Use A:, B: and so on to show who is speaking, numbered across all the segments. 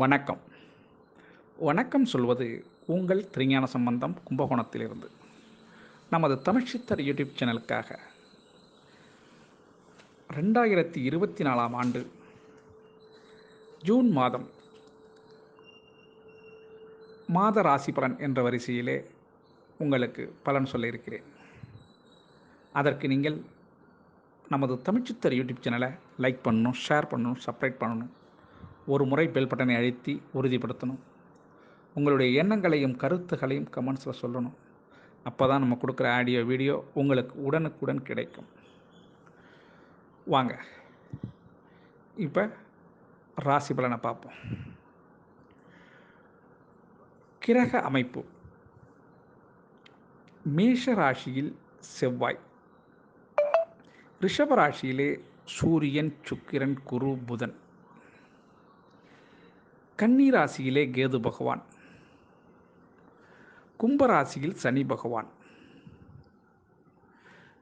A: வணக்கம். வணக்கம் சொல்வது உங்கள் திருஞான சம்பந்தம் கும்பகோணத்திலிருந்து. நமது தமிழ்ச்சித்தர் யூடியூப் சேனலுக்காக ரெண்டாயிரத்தி இருபத்தி நாலாம் ஆண்டு ஜூன் மாதம் மாத ராசி பலன் என்ற வரிசையிலே உங்களுக்கு பலன் சொல்ல இருக்கிறேன். அதற்கு நீங்கள் நமது தமிழ்ச்சித்தர் யூடியூப் சேனலை லைக் பண்ணணும் ஷேர் பண்ணணும் சப்ஸ்கிரைப் பண்ணணும். ஒரு முறை பெல் பட்டனை அழுத்தி உறுதிப்படுத்தணும். உங்களுடைய எண்ணங்களையும் கருத்துகளையும் கமெண்ட்ஸில் சொல்லணும். அப்போ தான் நம்ம கொடுக்குற ஆடியோ வீடியோ உங்களுக்கு உடனுக்குடன் கிடைக்கும். வாங்க. இப்போ ராசி பலனை பார்ப்போம். கிரக அமைப்பு. மேஷ ராசியில் செவ்வாய். ரிஷப ராசியிலே சூரியன் சுக்கிரன் குரு புதன். கன்னிராசியிலே கேது பகவான். கும்பராசியில் சனி பகவான்.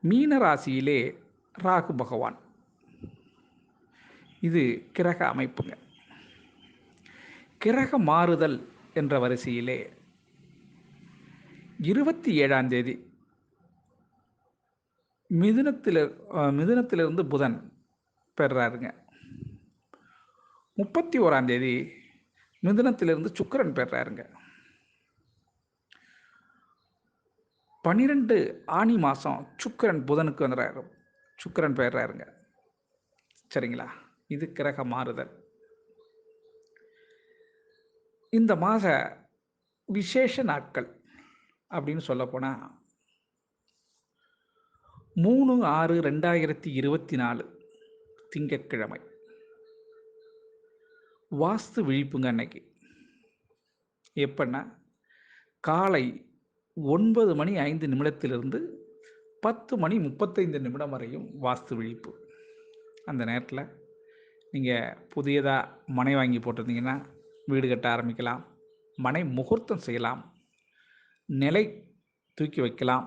A: மீன ராசியிலே ராகு பகவான். இது கிரக அமைப்புங்க. கிரக மாறுதல் என்ற வரிசையிலே இருபத்தி ஏழாம் தேதி மிதுனத்தில் மிதுனத்திலிருந்து புதன் பெறாருங்க. முப்பத்தி ஓராம் தேதி மிதுனத்திலிருந்து சுக்கரன் பெறாருங்க. பன்னிரெண்டு ஆணி மாதம் சுக்கரன் புதனுக்கு வந்துடுறாரு சுக்கரன் பெறாருங்க. சரிங்களா? இது கிரக மாறுதல். இந்த மாத விசேஷ நாட்கள் அப்படின்னு சொல்லப்போனால் மூணு ஆறு ரெண்டாயிரத்தி இருபத்தி நாலு திங்கட்கிழமை. வாஸ்து விழிப்புங்க அன்னைக்கு. எப்படின்னா காலை ஒன்பது மணி ஐந்து நிமிடத்திலிருந்து பத்து மணி முப்பத்தைந்து நிமிடம் வரையும் வாஸ்து விழிப்பு. அந்த நேரத்தில் நீங்கள் புதியதாக மனை வாங்கி போட்டிருந்தீங்கன்னா வீடு கட்ட ஆரம்பிக்கலாம் மனை முகூர்த்தம் செய்யலாம் நிலை தூக்கி வைக்கலாம்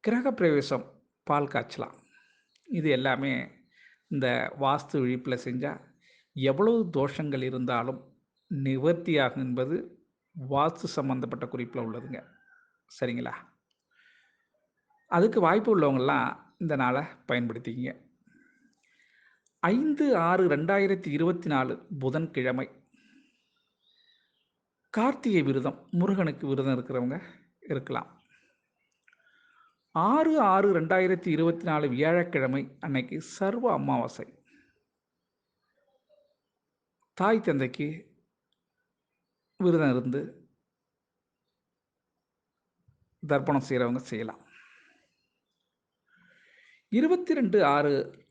A: கிரக பிரவேசம் பால் காய்ச்சலாம். இது எல்லாமே இந்த வாஸ்து விழிப்பில் செஞ்சால் எவ்வளவு தோஷங்கள் இருந்தாலும் நிவர்த்தியாகும் என்பது வாஸ்து சம்பந்தப்பட்ட குறிப்பில் உள்ளதுங்க. சரிங்களா? அதுக்கு வாய்ப்பு உள்ளவங்கள்லாம் இந்த நாளை பயன்படுத்திக்கிங்க. ஐந்து ஆறு ரெண்டாயிரத்தி இருபத்தி நாலு புதன்கிழமை. கார்த்திகை விரதம் முருகனுக்கு விரதம் இருக்கிறவங்க இருக்கலாம். ஆறு ஆறு ரெண்டாயிரத்தி இருபத்தி நாலு வியாழக்கிழமை அன்னைக்கு சர்வ அமாவாசை. தாய் தந்தைக்கு விரதம் இருந்து தர்ப்பணம் செய்கிறவங்க செய்யலாம். இருபத்தி ரெண்டு ஆறு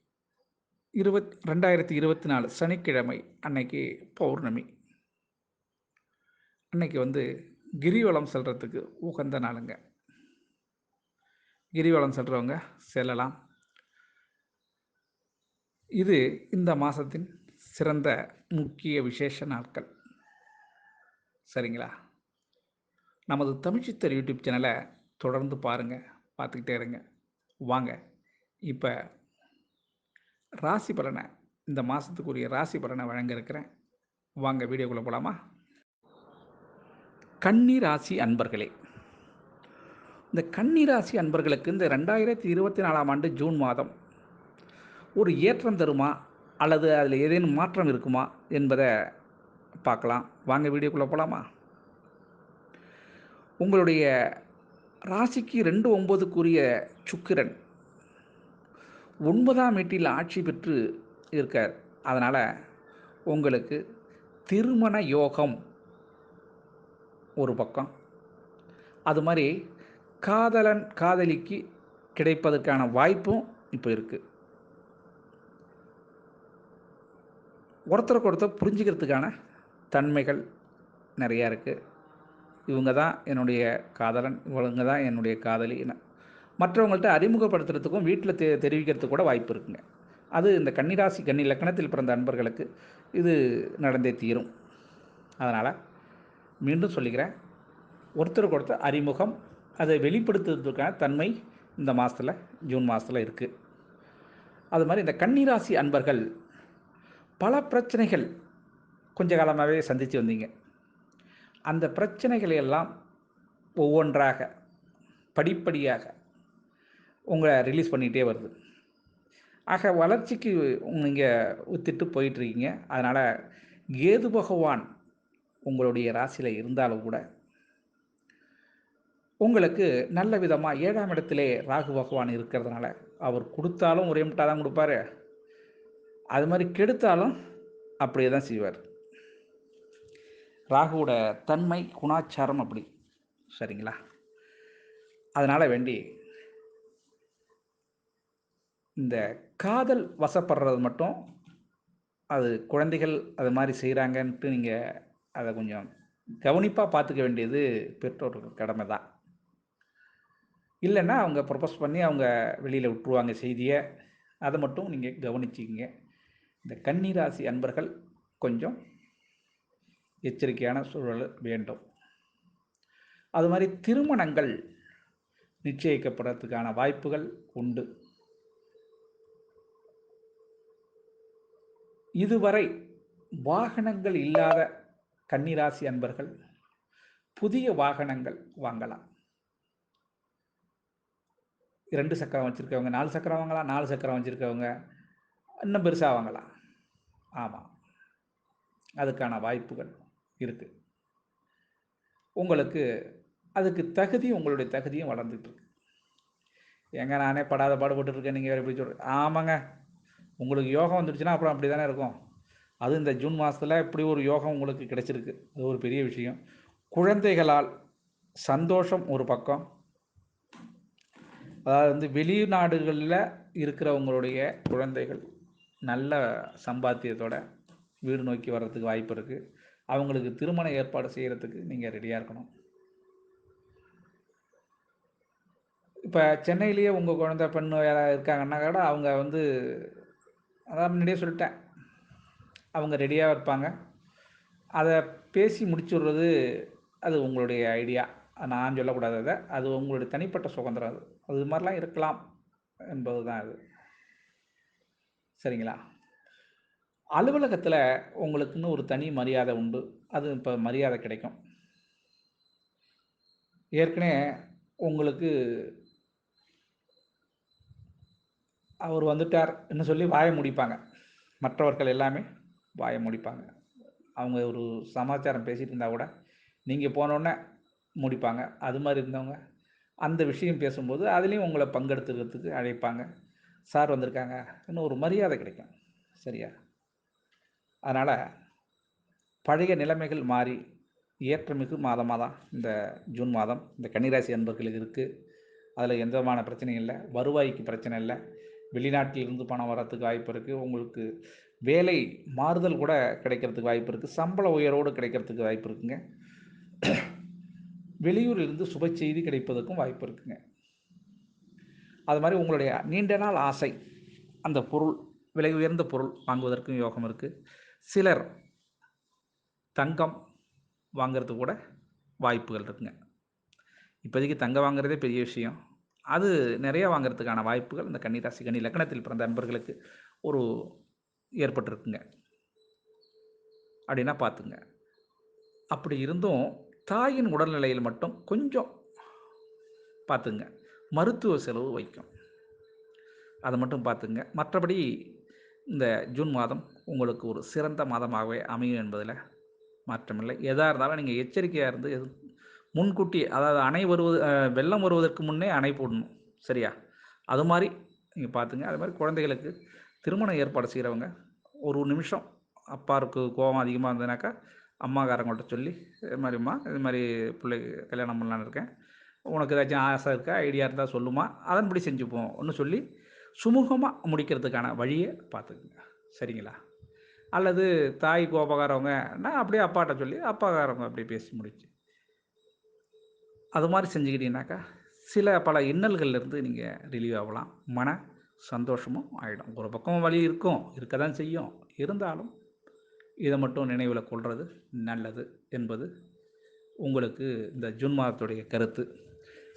A: இருபத் ரெண்டாயிரத்தி இருபத்தி நாலு சனிக்கிழமை அன்னைக்கு பௌர்ணமி. அன்னைக்கு வந்து கிரிவலம் செல்றதுக்கு உகந்த நாளுங்க. கிரிவலம் செல்றவங்க செல்லலாம். இது இந்த மாதத்தின் சிறந்த முக்கிய விசேஷ நாட்கள். சரிங்களா? நமது தமிழ்ச்சித்தர் யூடியூப் சேனலை தொடர்ந்து பாருங்கள் பார்த்துக்கிட்டே இருங்க. வாங்க இப்போ ராசி பலனை இந்த மாதத்துக்குரிய ராசி பலனை வழங்க இருக்கிறேன் வாங்க வீடியோக்குள்ளே போகலாமா கன்னி ராசி அன்பர்களே இந்த கன்னி ராசி அன்பர்களுக்கு இந்த ரெண்டாயிரத்தி இருபத்தி நாலாம் ஆண்டு ஜூன் மாதம் ஒரு ஏற்றம் தருமா? அல்லது அதில் ஏதேனும் மாற்றம் இருக்குமா என்பதை பார்க்கலாம். வாங்க வீடியோக்குள்ளே போகலாமா? உங்களுடைய ராசிக்கு ரெண்டு ஒம்பதுக்குரிய சுக்கிரன் ஒன்பதாம் வீட்டில் ஆட்சி பெற்று இருக்கார். அதனால் உங்களுக்கு திருமண யோகம் ஒரு பக்கம். அது மாதிரி காதலன் காதலிக்கு கிடைப்பதற்கான வாய்ப்பும் இப்போ இருக்குது ஒருத்தருக்கு ஒருத்தர் புரிஞ்சுக்கிறதுக்கான தன்மைகள் நிறையா இருக்குது இவங்க தான் என்னுடைய காதலன் இவங்க தான் என்னுடைய காதலி மற்றவங்கள்ட்ட அறிமுகப்படுத்துறதுக்கும் வீட்டில் தெ தெரிவிக்கிறதுக்கு கூட வாய்ப்பு இருக்குங்க. அது இந்த கன்னிராசி கன்னி லக்கணத்தில் பிறந்த அன்பர்களுக்கு இது நடந்தே தீரும். அதனால் மீண்டும் சொல்லிக்கிறேன் ஒருத்தருக்கு ஒருத்தர் அறிமுகம் அதை வெளிப்படுத்துறதுக்கான தன்மை இந்த மாதத்தில் ஜூன் மாதத்தில் இருக்குது அது மாதிரி இந்த கன்னிராசி அன்பர்கள் பல பிரச்சனைகள் கொஞ்ச காலமாகவே சந்தித்து வந்தீங்க. அந்த பிரச்சனைகளை எல்லாம் ஒவ்வொன்றாக படிப்படியாக உங்களை ரிலீஸ் பண்ணிகிட்டே வருது. ஆக வளர்ச்சிக்கு நீங்கள் வித்துட்டு போயிட்டுருக்கீங்க. அதனால் கேது பகவான் உங்களுடைய ராசியில் இருந்தாலும் கூட உங்களுக்கு நல்ல விதமாக ஏழாம் இடத்திலே ராகு பகவான் இருக்கிறதுனால அவர் கொடுத்தாலும் ஒரே முட்டாக தான் கொடுப்பாரு. அது மாதிரி கெடுத்தாலும் அப்படியே தான் செய்வார். ராகுவோட தன்மை குணாச்சாரம் அப்படி. சரிங்களா? அதனால் வேண்டி இந்த காதல் வசப்படுறது மட்டும் அது குழந்தைகள் அது மாதிரி செய்கிறாங்கன்ட்டு நீங்கள் அதை கொஞ்சம் கவனிப்பாக பார்த்துக்க வேண்டியது பெற்றோர்கள் கடமை தான். இல்லைன்னா அவங்க ப்ரொபோஸ் பண்ணி அவங்க வெளியில் விட்டுருவாங்க செய்தியை. அதை மட்டும் நீங்கள் கவனிச்சிக்கிங்க. இந்த கன்னிராசி அன்பர்கள் கொஞ்சம் எச்சரிக்கையான சூழல் வேண்டும். அது மாதிரி திருமணங்கள் நிச்சயிக்கப்படுறதுக்கான வாய்ப்புகள் உண்டு. இதுவரை வாகனங்கள் இல்லாத கன்னிராசி அன்பர்கள் புதிய வாகனங்கள் வாங்கலாம். இரண்டு சக்கரம் வச்சுருக்கவங்க நாலு சக்கரம் வாங்கலாம் நாலு சக்கரம் வச்சுருக்கவங்க இன்னும் பெருசாக வாங்கலாம். ஆமாம் அதுக்கான வாய்ப்புகள் இருக்குது உங்களுக்கு அதுக்கு தகுதி உங்களுடைய தகுதியும் வளர்ந்துட்டு இருக்கு. எங்க நானே படாத பாடுபட்டுருக்கேன் நீங்கள் வேறு எப்படி சொல்கிறேன் ஆமாங்க. உங்களுக்கு யோகம் வந்துடுச்சுன்னா அப்புறம் அப்படி தானே இருக்கும். அது இந்த ஜூன் மாதத்தில் இப்படி ஒரு யோகம் உங்களுக்கு கிடைச்சிருக்கு. அது ஒரு பெரிய விஷயம். குழந்தைகளால் சந்தோஷம் ஒரு பக்கம். அதாவது வந்து வெளிநாடுகளில் இருக்கிறவங்களுடைய குழந்தைகள் நல்ல சம்பாத்தியத்தோட வீடு நோக்கி வர்றதுக்கு வாய்ப்பு இருக்குது அவங்களுக்கு திருமண ஏற்பாடு செய்கிறதுக்கு நீங்கள் ரெடியாக இருக்கணும். இப்போ சென்னையிலேயே உங்கள் குழந்தை பெண் யாராவது இருக்காங்கன்னா கூட அவங்க வந்து அதான் முன்னாடியே சொல்லிட்டேன். அவங்க ரெடியாக இருப்பாங்க. அதை பேசி முடிச்சுடுறது அது உங்களுடைய ஐடியா நான் சொல்லக்கூடாது அதை. அது உங்களுடைய தனிப்பட்ட சுதந்திரம் அது. அது மாதிரிலாம் இருக்கலாம் என்பது தான் அது. சரிங்களா? அலுவலகத்தில் உங்களுக்குன்னு ஒரு தனி மரியாதை உண்டு. அது இப்போ மரியாதை கிடைக்கும். ஏற்கனவே உங்களுக்கு அவர் வந்துட்டார் என்ன சொல்லி வாயை முடிப்பாங்க. மற்றவர்கள் எல்லாமே வாயை முடிப்பாங்க. அவங்க ஒரு சமாச்சாரம் பேசிகிட்டு இருந்தால் கூட நீங்கள் போனோடனே முடிப்பாங்க. அது மாதிரி இருந்தவங்க அந்த விஷயம் பேசும்போது அதுலேயும் உங்களை பங்கெடுத்துக்கிறதுக்கு அழைப்பாங்க. சார் வந்திருக்காங்க. இன்னும் ஒரு மரியாதை கிடைக்கும். சரியா? அதனால் பழைய நிலைமைகள் மாறி ஏற்றமிகு மாதமாக தான் இந்த ஜூன் மாதம். இந்த கன்னிராசி அன்பர்களுக்கு இருக்குது அதில் எந்த விதமான பிரச்சனையும் இல்லை. வருவாய்க்கு பிரச்சனை இல்லை. வெளிநாட்டிலிருந்து பணம் வரத்துக்கு வாய்ப்பு இருக்குது உங்களுக்கு வேலை மாறுதல் கூட கிடைக்கிறதுக்கு வாய்ப்பு இருக்குது சம்பள உயர்வோடு கிடைக்கிறதுக்கு வாய்ப்பு இருக்குங்க. வெளியூரிலிருந்து சுப செய்தி கிடைப்பதற்கும் வாய்ப்பு இருக்குங்க. அது மாதிரி உங்களுடைய நீண்ட நாள் ஆசை அந்த பொருள் விலை உயர்ந்த பொருள் வாங்குவதற்கும் யோகம் இருக்குது சிலர் தங்கம் வாங்கிறது கூட வாய்ப்புகள் இருக்குங்க. இப்போதைக்கு தங்கம் வாங்குறதே பெரிய விஷயம். அது நிறைய வாங்குறதுக்கான வாய்ப்புகள் இந்த கன்னிராசி கன்னி லக்கணத்தில் பிறந்த நண்பர்களுக்கு ஒரு ஏற்பட்டிருக்குங்க. அப்படின்னா பார்த்துங்க. அப்படி இருந்தும் தாயின் உடல்நிலையில் மட்டும் கொஞ்சம் பார்த்துங்க. மருத்துவ செலவு வைக்கும். அதை மட்டும் பார்த்துங்க. மற்றபடி இந்த ஜூன் மாதம் உங்களுக்கு ஒரு சிறந்த மாதமாகவே அமையும் என்பதில் மாற்றமில்லை. எதாக இருந்தாலும் நீங்கள் எச்சரிக்கையாக இருந்து எது முன்கூட்டி அதாவது அணை வருவது வெள்ளம் வருவதற்கு முன்னே அணை போடணும். சரியா? அது மாதிரி நீங்கள் பார்த்துங்க. அது மாதிரி குழந்தைகளுக்கு திருமணம் ஏற்பாடு செய்கிறவங்க ஒரு நிமிஷம் அப்பாருக்கு கோபம் அதிகமாக இருந்ததுனாக்கா அம்மாக்காரங்கள்ட்ட சொல்லி இது மாதிரிம்மா இது மாதிரி பிள்ளை கல்யாணம் பண்ணலான்னு இருக்கேன். உனக்கு ஏதாச்சும் ஆசை இருக்கா ஐடியா இருந்தால் சொல்லுமா அதன்படி செஞ்சுப்போம் ஒன்று சொல்லி சுமூகமாக முடிக்கிறதுக்கான வழியை பார்த்துக்குங்க. சரிங்களா? அல்லது தாய் கோபக்காரவங்கன்னா அப்படியே அப்பாட்ட சொல்லி அப்பாக்காரவங்க அப்படியே பேசி முடிச்சு. அது மாதிரி செஞ்சுக்கிட்டீங்கன்னாக்கா சில பல இன்னல்கள்லேருந்து நீங்கள் ரிலீவ் ஆகலாம். மன சந்தோஷமும் ஆகிடும் ஒரு பக்கம் வழி இருக்கும் இருக்க தான் செய்யும். இருந்தாலும் இதை மட்டும் நினைவில் கொள்வது நல்லது என்பது உங்களுக்கு இந்த ஜூன் மாதத்துடைய கருத்து.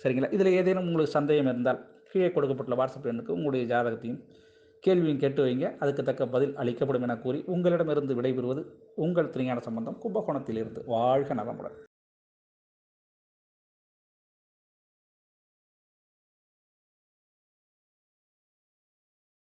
A: சரிங்களா? இதில் ஏதேனும் உங்களுக்கு சந்தேகம் இருந்தால் கீழே கொடுக்கப்பட்டுள்ள வாட்ஸ்அப் எண்ணுக்கு உங்களுடைய ஜாதகத்தையும் கேள்வியும் கேட்டு வைங்க. அதுக்கு தக்க பதில் அளிக்கப்படும் என கூறி உங்களிடமிருந்து விடைபெறுவது உங்கள் திருஞான சம்பந்தம் கும்பகோணத்திலிருந்து. வாழ்க நலமுடன்.